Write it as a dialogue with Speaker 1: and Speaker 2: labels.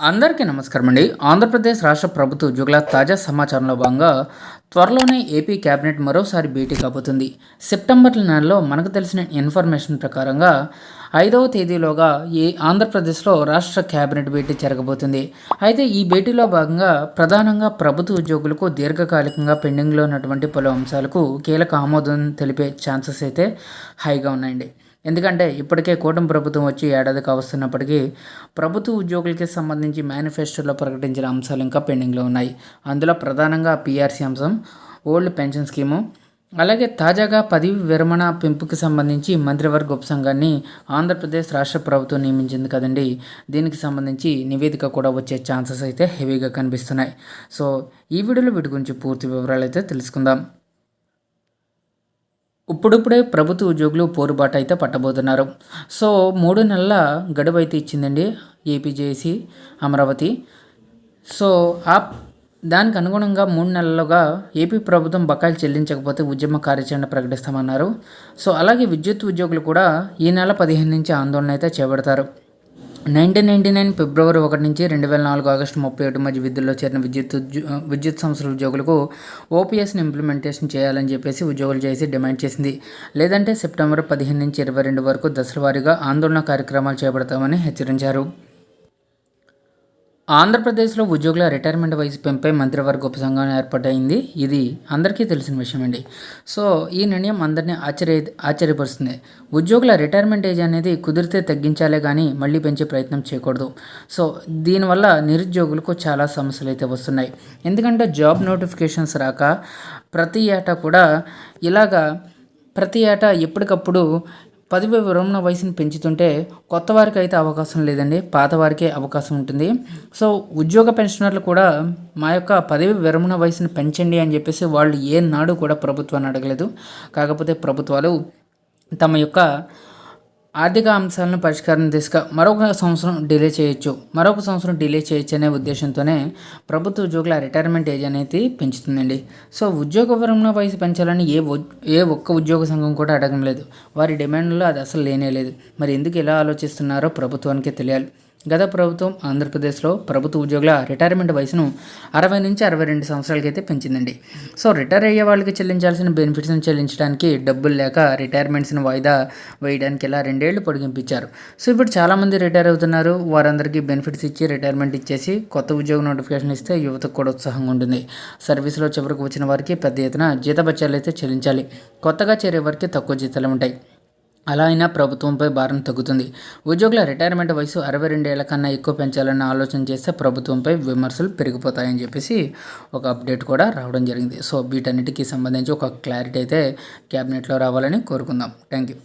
Speaker 1: అందరికీ నమస్కారం అండి ఆంధ్రప్రదేశ్ రాష్ట్ర ప్రభుత్వ ఉద్యోగుల తాజా సమాచారంలో భాగంగా త్వరలోనే ఏపీ కేబినెట్ మరోసారి భేటీ కాబోతుంది. సెప్టెంబర్ నెలలో మనకు తెలిసిన ఇన్ఫర్మేషన్ ప్రకారంగా ఐదవ తేదీలోగా ఈ ఆంధ్రప్రదేశ్లో రాష్ట్ర కేబినెట్ భేటీ జరగబోతుంది. అయితే ఈ భేటీలో భాగంగా ప్రధానంగా ప్రభుత్వ ఉద్యోగులకు దీర్ఘకాలికంగా పెండింగ్లో ఉన్నటువంటి పలు అంశాలకు కీలక ఆమోదం తెలిపే ఛాన్సెస్ అయితే హైగా ఉన్నాయండి. ఎందుకంటే ఇప్పటికే కూటమి ప్రభుత్వం వచ్చి ఏడాదికి వస్తున్నప్పటికీ ప్రభుత్వ ఉద్యోగులకి సంబంధించి మేనిఫెస్టోలో ప్రకటించిన అంశాలు ఇంకా పెండింగ్లో ఉన్నాయి. అందులో ప్రధానంగా పీఆర్సీ అంశం ఓల్డ్ పెన్షన్ స్కీము అలాగే తాజాగా పదవి విరమణ పెంపుకి సంబంధించి మంత్రివర్గ ఉపసంఘాన్ని ఆంధ్రప్రదేశ్ రాష్ట్ర ప్రభుత్వం నియమించింది కదండి. దీనికి సంబంధించి నివేదిక కూడా వచ్చే ఛాన్సెస్ అయితే హెవీగా కనిపిస్తున్నాయి. సో ఈ వీడియోలో వీటి గురించి పూర్తి వివరాలు అయితే తెలుసుకుందాం. ఇప్పుడిప్పుడే ప్రభుత్వ ఉద్యోగులు పోరుబాట అయితే పట్టబోతున్నారు. సో మూడు నెలల గడువు అయితే ఇచ్చిందండి ఏపీజేసి అమరావతి. సో ఆ దానికి అనుగుణంగా మూడు నెలలుగా ఏపీ ప్రభుత్వం బకాయిలు చెల్లించకపోతే ఉద్యమ కార్యాచరణ ప్రకటిస్తామన్నారు. సో అలాగే విద్యుత్ ఉద్యోగులు కూడా ఈ నెల పదిహేను నుంచి ఆందోళన అయితే చేపడతారు. నైన్టీన్ నైన్టీ నైన్ ఫిబ్రవరి ఒకటి నుంచి రెండు వేల నాలుగు ఆగస్టు ముప్పై ఒకటి మధ్య విధుల్లో చేరిన విద్యుత్ విద్యుత్ సంస్థల ఉద్యోగులకు ఓపీఎస్ని ఇంప్లిమెంటేషన్ చేయాలని చెప్పేసి ఉద్యోగులు చేసి డిమాండ్ చేసింది. లేదంటే సెప్టెంబర్ పదిహేను నుంచి ఇరవై రెండు వరకు దశల వారీగా ఆందోళన కార్యక్రమాలు చేపడతామని హెచ్చరించారు. ఆంధ్రప్రదేశ్లో ఉద్యోగుల రిటైర్మెంట్ వయసు పెంపై మంత్రివర్గ ఉపసంఘం ఏర్పాటైంది. ఇది అందరికీ తెలిసిన విషయం అండి. సో ఈ నిర్ణయం అందరినీ ఆశ్చర్య ఆశ్చర్యపరుస్తుంది. ఉద్యోగుల రిటైర్మెంట్ ఏజ్ అనేది కుదిరితే తగ్గించాలే కానీ మళ్ళీ పెంచే ప్రయత్నం చేయకూడదు. సో దీనివల్ల నిరుద్యోగులకు చాలా సమస్యలు అయితే వస్తున్నాయి. ఎందుకంటే జాబ్ నోటిఫికేషన్స్ రాక ప్రతి ఏటా కూడా ఇలాగా ప్రతి ఏటా ఎప్పటికప్పుడు పదవి విరమణ వయసును పెంచుతుంటే కొత్త వారికి అయితే అవకాశం లేదండి పాత వారికే అవకాశం ఉంటుంది. సో ఉద్యోగ పెన్షనర్లు కూడా మా యొక్క పదవి విరమణ వయసును పెంచండి అని చెప్పేసి వాళ్ళు ఏ నాడు కూడా ప్రభుత్వాన్ని అడగలేదు. కాకపోతే ప్రభుత్వాలు తమ యొక్క ఆర్థిక అంశాలను పరిష్కారం దిశగా మరొక సంవత్సరం డిలే చేయొచ్చు. మరొక సంవత్సరం డిలే చేయొచ్చు అనే ఉద్దేశంతోనే ప్రభుత్వ ఉద్యోగుల రిటైర్మెంట్ ఏజ్ అనేది పెంచుతుందండి. సో ఉద్యోగ విరమణ వయసు పెంచాలని ఏ ఏ ఒక్క ఉద్యోగ సంఘం కూడా అడగం లేదు. వారి డిమాండ్లో అది అసలు లేనే లేదు. మరి ఎందుకు ఎలా ఆలోచిస్తున్నారో ప్రభుత్వానికే తెలియాలి. గత ప్రభుత్వం ఆంధ్రప్రదేశ్లో ప్రభుత్వ ఉద్యోగుల రిటైర్మెంట్ వయసును అరవై నుంచి అరవై రెండు సంవత్సరాలకైతే పెంచిందండి. సో రిటైర్ అయ్యే వాళ్ళకి చెల్లించాల్సిన బెనిఫిట్స్ని చెల్లించడానికి డబ్బులు లేక రిటైర్మెంట్స్ని వాయిదా వేయడానికి ఇలా రెండేళ్ళు పొడిగింపించారు. సో ఇప్పుడు చాలామంది రిటైర్ అవుతున్నారు. వారందరికీ బెనిఫిట్స్ ఇచ్చి రిటైర్మెంట్ ఇచ్చేసి కొత్త ఉద్యోగ నోటిఫికేషన్ ఇస్తే యువతకు కూడా ఉత్సాహంగా ఉంటుంది. సర్వీస్లో చివరికి వచ్చిన వారికి పెద్ద ఎత్తున జీతబత్యాలు అయితే చెల్లించాలి. కొత్తగా చేరే వారికి తక్కువ జీతాలు ఉంటాయి. అలా అయినా ప్రభుత్వంపై భారం తగ్గుతుంది. ఉద్యోగుల రిటైర్మెంట్ వయసు అరవై రెండేళ్ళ కన్నా ఎక్కువ పెంచాలని ఆలోచన చేస్తే ప్రభుత్వంపై విమర్శలు పెరిగిపోతాయని చెప్పేసి ఒక అప్డేట్ కూడా రావడం జరిగింది. సో వీటన్నిటికీ సంబంధించి ఒక క్లారిటీ అయితే క్యాబినెట్లో రావాలని కోరుకుందాం. Thank you